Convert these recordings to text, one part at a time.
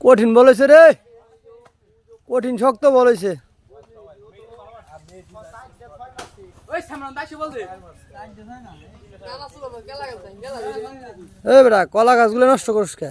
কঠিন বলেছে রে। কঠিন শক্ত বলেছে। কলা গাছগুলো নষ্ট করিস কে?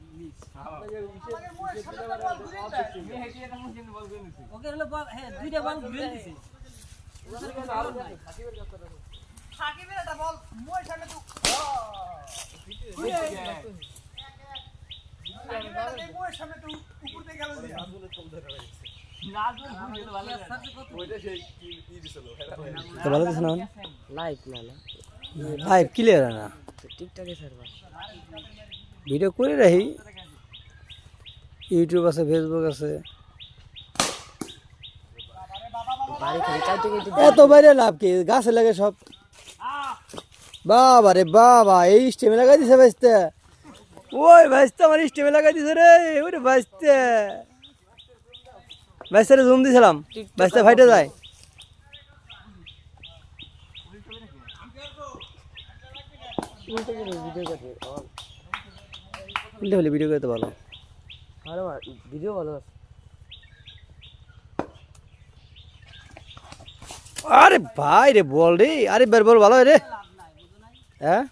ওকে হলো হ্যাঁ দুইটা বল ঘুরে দিছে সাকিবের একটা বল মই সামনে তো তো ভালো দিছে না? লাইভ না না। লাইভ ক্লিয়ার না। টিকটকে সার্ভার ভিডিও করে রাখি। ইউটিউব আছে ফেসবুক আছে। এত বাইরে লাভ কি? গাছে লাগে সব। বাবা রে বাবা, এই স্টেমে লাগাই দিছে ভাইস্তে। ওই ভাইস্তে, আমার স্টেমে লাগাই দিছে রে, ওরে ভাইস্তে। ভাইস্তে জুম দিছিলাম। ভাইস্তে ফাইটে যায়। ভিডিও উল্টে হলে ভিডিও করতে ভালো ভালো ভিডিও ভালো আছে আরে ভাই রে বল রে আরে বের বল ভালো রে। হ্যাঁ?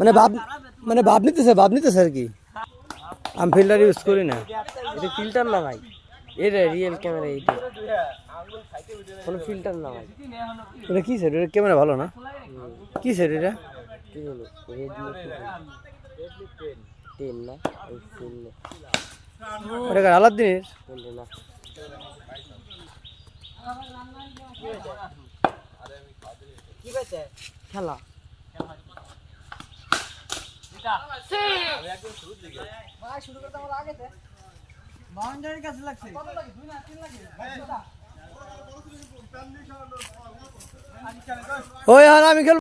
মানে ভাব মানে ভাব নিতেছে ভাব নিতেছে আর কি। আমি ফিল্টার ইউজ করি না। এটা ফিল্টার না ভাই। এটা রিয়েল ক্যামেরা এইটা কোনো ফিল্টার না ভাই। এটা কি সেট এটা ক্যামেরা ভালো না? কি সেট এটা? কি হলো না? ওই ফিল এটা আলাদ না। খেলা। বাউন্ডারির কাছে লাগছে ওই আর আমি খেলব।